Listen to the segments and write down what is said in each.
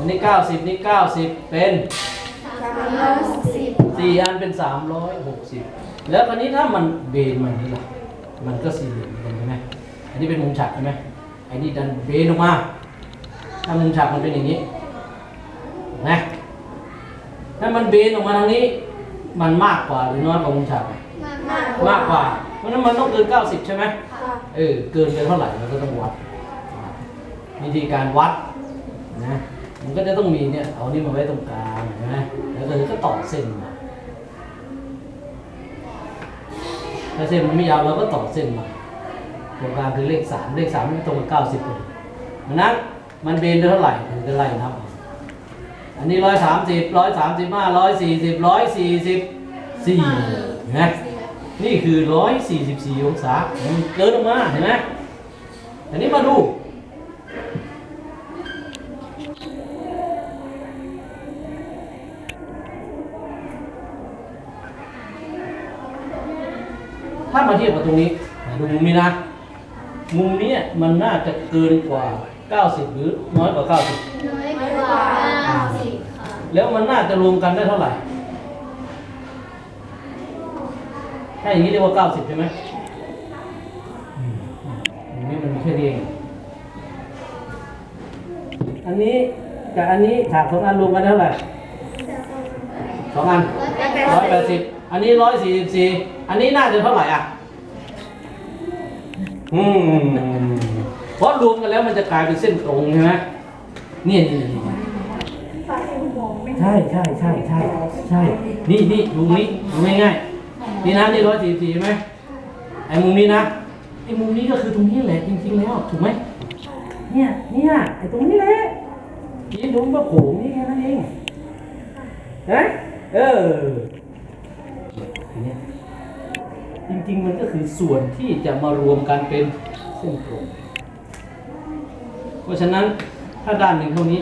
อันนี้เก้าสิบนี่เก้าสิบเป็นสามร้อยสิบสี่อันเป็น สามร้อยหกสิบแล้วคราวนี้ถ้ามันเบนมานี่ล่ะมันก็สี่เหลี่ยมเหมือนกันใช่ไหมอันนี้เป็นมุมฉากใช่ไหมไอ้นี่ดันเบนออกมา ถ้ามุมฉากมันเป็นอย่างนี้นะถ้ามันเบนออกมาทางนี้ มันมากกว่าหรือน้อยกว่ามุมฉากไหมมากมากกว่า เพราะฉะนั้นมันต้องเกิน 90 ใช่ไหม ค่ะเออเกินไปเท่าไหร่เราก็ต้องวัด วิธีการวัดนะ มันก็จะต้องมีเนี่ย เอานี่มาไว้ตรงกลางใช่ไหมแล้วก็ก็ต่อเส้นมาถ้าเส้นมันไม่ยาวเราก็ต่อเส้นมาตรงกลางคือเลขสามเลขสามมันตรงกับเก้าสิบพอดีดังนั้นมันเบนไปเท่าไหร่ถึงจะไล่นับอาอันนี้ร้อยสามสิบร้อยสามสิบห้าร้อยสี่สิบร้อยสี่สิบสี่เห็นไหมนี่คือร้อยสี่สิบสี่องศามันเกินออกมาเห็นไหมอันนี้มาดู ถ้ามาเทียบกับตรงนี้ดูมุมนี้นะ มุมเนี้ยมันน่าจะเกินกว่า 90 หรือน้อยกว่า 90 น้อยกว่าเก้าสิบค่ะแล้วมันน่าจะรวมกันได้เท่าไหร่ ถ้าอย่างนี้เรียกว่า 90 ใช่ไหมอืมอันนี้มันมีแค่นี้เอง อันนี้กับอันนี้ฉากสองอันรวมกันได้เท่าไหร่สองอันร้อยแปดสิบ อันนี้ร้อยสี่สิบสี่อันนี้น่าจะเท่าไหร่อะ อืมเพราะรวมกันแล้วมันจะกลายเป็นเส้นตรงใช่ไหมเนี่ยนี่นี่นี่ใช่ใช่ใช่ใช่ใช่ นี่นี่มุมนี้ดูง่ายๆนี่นะนี่ร้อยสี่สี่ใช่ไหมไอ้มุมนี้นะไอ้มุมนี้ก็คือตรงนี้แหละจริงๆแล้วถูกไหมเนี่ยเนี่ยไอ้ตรงนี้แหละยีนดูว่าโผล่นี่แค่นั้นเองเห็นไหมเอออันเนี้ย จริงๆ มันก็คือส่วนที่จะมารวมกันเป็นเส้นตรง เพราะฉะนั้นถ้าด้านหนึ่งเท่านี้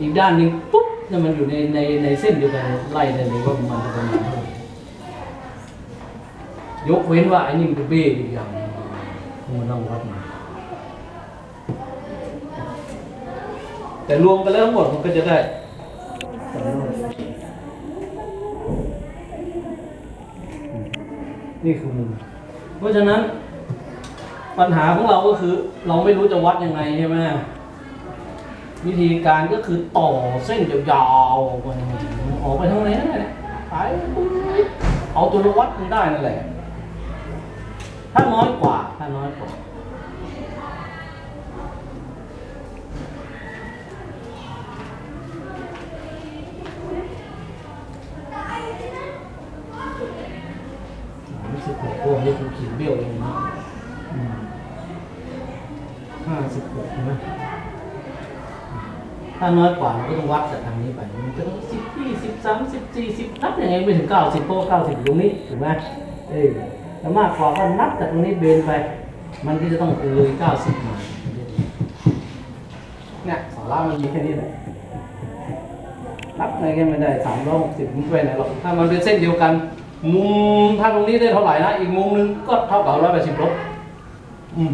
อีกด้านหนึ่งปุ๊บเนี่ยมันอยู่ในในในเส้นเดียวกันไล่ได้เลยว่ามันจะเป็นยังไงยกเว้นว่าไอ้นี่มันจะเบ้อีกอย่างงมันต้องวัดมาแต่รวมกันแล้วทั้งหมดมันก็จะได้ นี่คือมุม เพราะฉะนั้นปัญหาของเราก็คือ เราไม่รู้จะวัดยังไงใช่ไหมวิธีการก็คือต่อเส้นยาวๆไปออกไปทางไหนนั่นแหละไปเอาตัววัดมันได้นั่นแหละถ้าน้อยกว่าถ้าน้อยกว่า รู้สึกหัว โค้นี่คือขีดเบี้ยวเองนะห้าสิบหกใช่ไหมถ้าน้อยกว่าเราก็ต้องวัดจากทางนี้ไป มันจะต้องสิบยี่สิบสามสิบสี่สิบนับยังไงไม่ถึงเก้าสิบเพราะเก้าสิบตรงนี้ถูกไหมเออแต่มากกว่าก็นับจากตรงนี้เบนไป มันก็จะต้องเลยเก้าสิบมาเนี่ยสาระมันมีแค่นี้แหละนับอะไรกันไม่ได้สามร้อยหกสิบมันไปไหนหรอกถ้ามันเป็นเส้นเดียวกัน มุมถ้าตรงนี้ได้เท่าไหร่นะ อีกมุมนึงก็เท่ากับร้อยแปดสิบลบอืม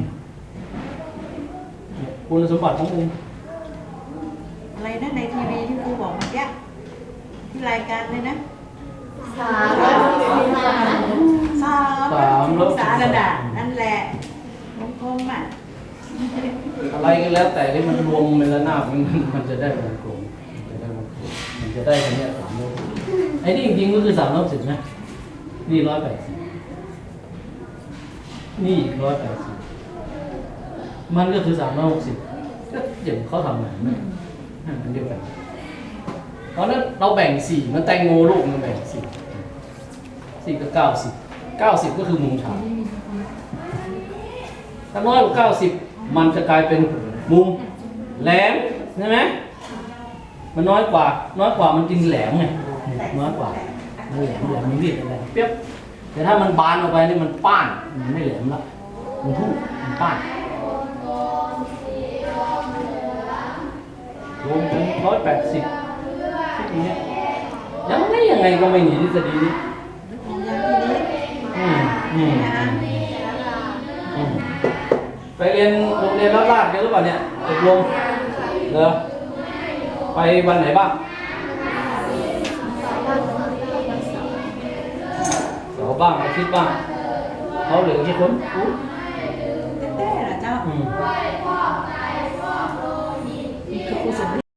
เนี่ยคุณสมบัติของมุมอะไรนะในทีวีที่ครูบอกเมื่อกี้ที่รายการเลยนะสามร้อยสิบห้าสามสามลบสามกระดาษนั่นแหละวงกลมอะอะไรก็แล้วแต่ที่มันรวมเป็นระนาบมันมันจะได้วงกลมมันจะได้วงกลมมันจะได้กันเนี่ยสามลบไอ้นี่จริงๆก็คือสามลบสิบนะ นี่ร้อยแปดสิบนี่ร้อยแปดสิบมันก็คือสามร้อยหกสิบก็อย่างเขาทำงานนะอันเดียวกันเพราะนั้นเราแบ่งสี่มันแตงโมลูกมันแบ่งสี่สี่กับเก้าสิบเก้าสิบก็คือมุมฉากถ้าน้อยกว่าเก้าสิบมันจะกลายเป็นมุมแหลมใช่ไหมมันน้อยกว่า น้อยกว่ามันกินแหลมไงน้อยกว่า มันแหลมแหลมมันรีดอะไรเปียบแต่ถ้ามันบานออกไปนี่มันป้านมันไม่แหลมละมันทุ่มันป้านรวมเป็นร้อยแปดสิบที่นี้ยังไม่ยังไงก็ไม่หนีทฤษฎีนี้อืมอืมอืมไปเรียนโรงเรียนลาดลาดกันหรือเปล่าเนี่ยตกลงเหรอไปวันไหนบ้าง เสาร์ บ้างอาทิตย์บ้างเขาเหลือกี่คน